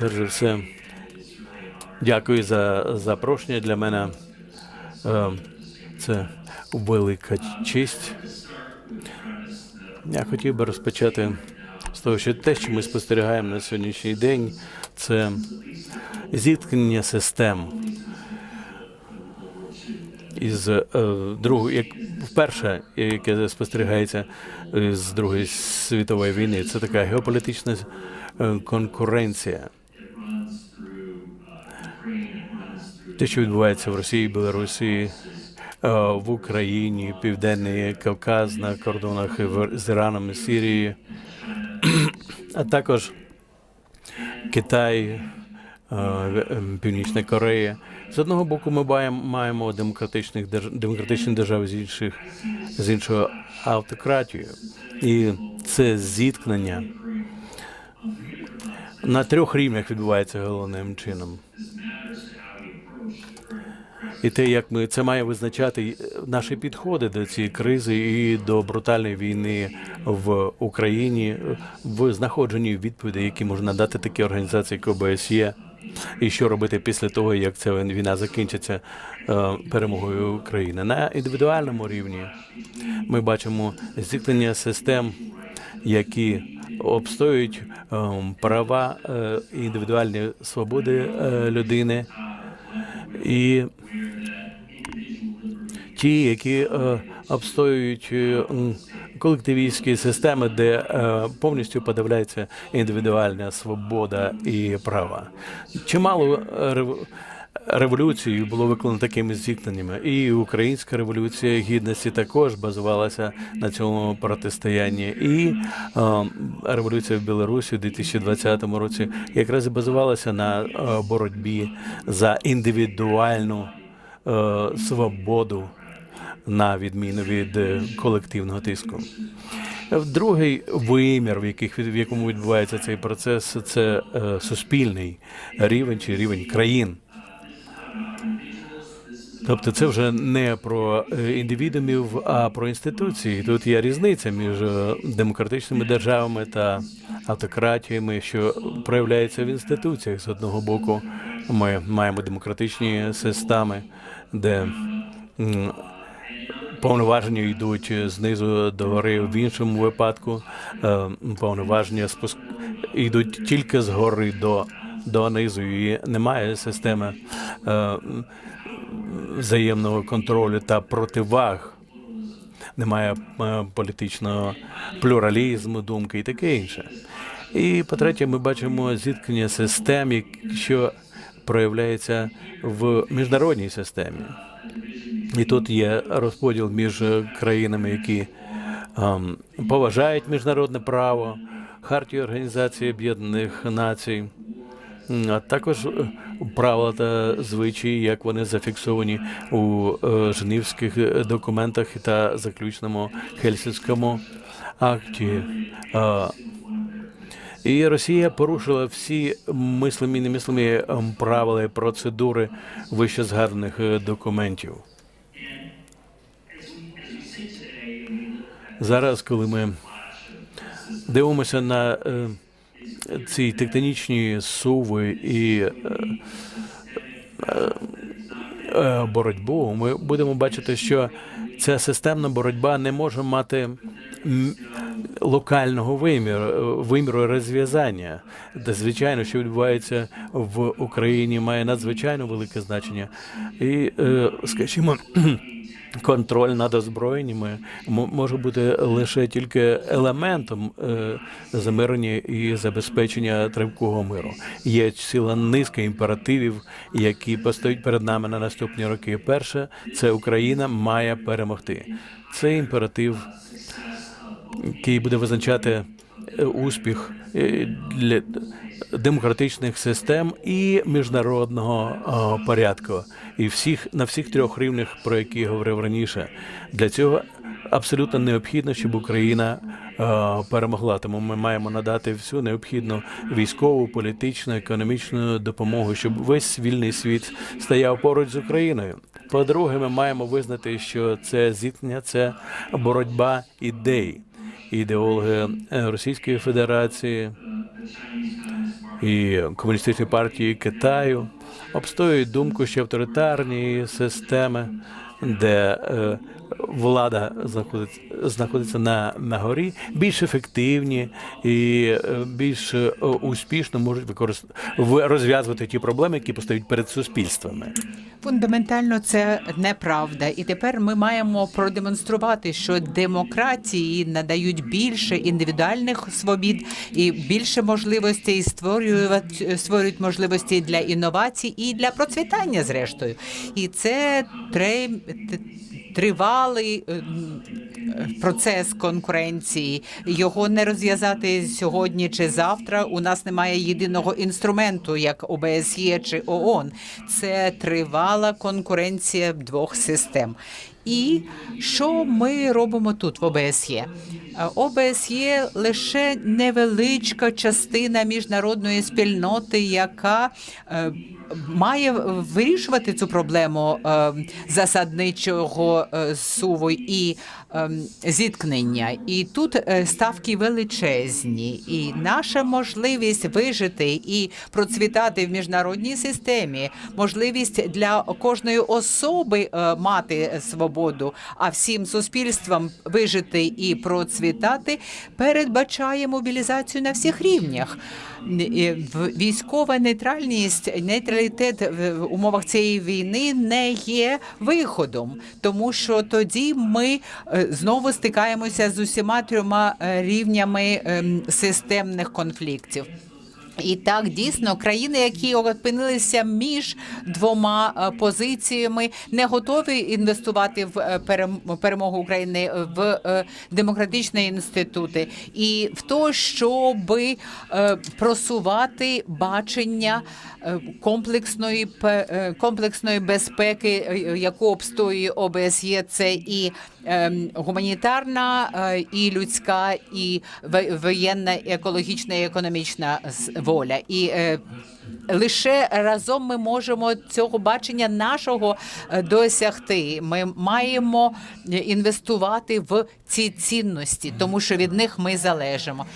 Перш за все, дякую за запрошення для мене. Е, Це велика честь. Я хотів би розпочати з того, що те, що ми спостерігаємо на сьогоднішній день, це зіткнення систем із е, другої, як вперше, яке спостерігається е, з Другої світової війни, це така геополітична е, конкуренція. Те, що відбувається в Росії, Білорусі, е, в Україні, Південний Кавказ на кордонах з Іраном і Сирії, а також Китай, е, Північна Корея. З одного боку, ми маємо, маємо демократичних демократичні держави з інших з іншого автократію. І це зіткнення на трьох рівнях відбувається головним чином. І те, як ми це має визначати наші підходи до цієї кризи і до брутальної війни в Україні, в знаходженні відповідей, які можна дати такі організації, як ОБСЄ, і що робити після того, як ця війна закінчиться е, перемогою України. На індивідуальному рівні ми бачимо зіткнення систем, які обстоюють е, права е, індивідуальні свободи е, людини. І ті, які е, обстоюють колективістські системи, де повністю подавляється індивідуальна свобода і права. Чимало рев- революцій було виконано такими зіткненнями. І українська революція гідності також базувалася на цьому протистоянні. І е, революція в Білорусі у 2020 році якраз і базувалася на е, боротьбі за індивідуальну е, свободу на відміну від колективного тиску. Другий вимір, в, яких, в якому відбувається цей процес, це е, суспільний рівень чи рівень країн. Тобто це вже не про е, індивідумів, а про інституції. Тут є різниця між е, демократичними державами та автократіями, що проявляється в інституціях. З одного боку, ми маємо демократичні системи, де повноваження йдуть знизу до гори. В іншому випадку е, повноваження йдуть тільки згори до, до низу, і немає системи е, взаємного контролю та противаг. Немає е, політичного плюралізму, думки і таке інше. І по-третє, ми бачимо зіткнення систем, що проявляється в міжнародній системі. І тут є розподіл між країнами, які ем, поважають міжнародне право, хартію Організації Об'єднаних Націй, а також е, правила та звичаї, як вони зафіксовані у е, Женевських е, документах та заключному Хельсінському акті. І Росія порушила всі мислимі немислимі ем, правила і процедури вище згаданих документів. Зараз, коли ми дивимося на ці тектонічні суви і е, е, боротьбу, ми будемо бачити, що ця системна боротьба не може мати локального виміру, виміру розв'язання. Де, звичайно, що відбувається в Україні, має надзвичайно велике значення. І, е, скажімо, контроль над озброєннями може бути лише тільки елементом е, замирення і забезпечення тривкого миру. Є ціла низка імперативів, які постоять перед нами на наступні роки. Перше, це Україна має перемогти. Це імператив який буде визначати е, успіх е, для демократичних систем і міжнародного порядку, і всіх на всіх трьох рівнях, про які я говорив раніше. Для цього абсолютно необхідно, щоб Україна е, перемогла. Тому ми маємо надати всю необхідну військову, політичну, економічну допомогу, щоб весь вільний світ стояв поруч з Україною. По-друге, ми маємо визнати, що це зіткнення, це боротьба ідей ідеологи е, Російської Федерації і комуністичної партії Китаю обстоюють думку, що авторитарні системи, де е, влада знаходиться, знаходиться на, на горі, більш ефективні і е, більш е, успішно можуть використ... розв'язувати ті проблеми, які постають перед суспільствами. Фундаментально це неправда, і тепер ми маємо продемонструвати, що демократії надають більше індивідуальних свобід і більше можливостей створюють, створюють можливості для інновацій і для процвітання, зрештою. І це тре, тривалий е, процес конкуренції. Його не розв'язати сьогодні чи завтра. У нас немає єдиного інструменту, як ОБСЄ чи ООН. Це тривала конкуренція двох систем. І що ми робимо тут в ОБСЄ? Е, ОБСЄ лише невеличка частина міжнародної спільноти, яка е, має вирішувати цю проблему е, засадничого суву і зіткнення. І тут ставки величезні, і наша можливість вижити і процвітати в міжнародній системі, можливість для кожної особи мати свободу, а всім суспільствам вижити і процвітати, передбачає мобілізацію на всіх рівнях. Військова нейтральність, нейтралітет в умовах цієї війни не є виходом, тому що тоді ми е, знову стикаємося з усіма трьома е, рівнями ем, системних конфліктів. І так дійсно країни, які опинилися між двома е, позиціями, не готові інвестувати в е, перемогу України в е, демократичні інститути. І в те, щоб просувати бачення комплексної пе- е, комплексної безпеки, е, яку обстоює ОБСЄ. Це і ем, гуманітарна, е, і людська, і во- воєнна, екологічна і економічна воля. І е, лише разом ми можемо цього бачення нашого е, досягти. Ми маємо інвестувати в ці цінності, тому що від них ми залежимо.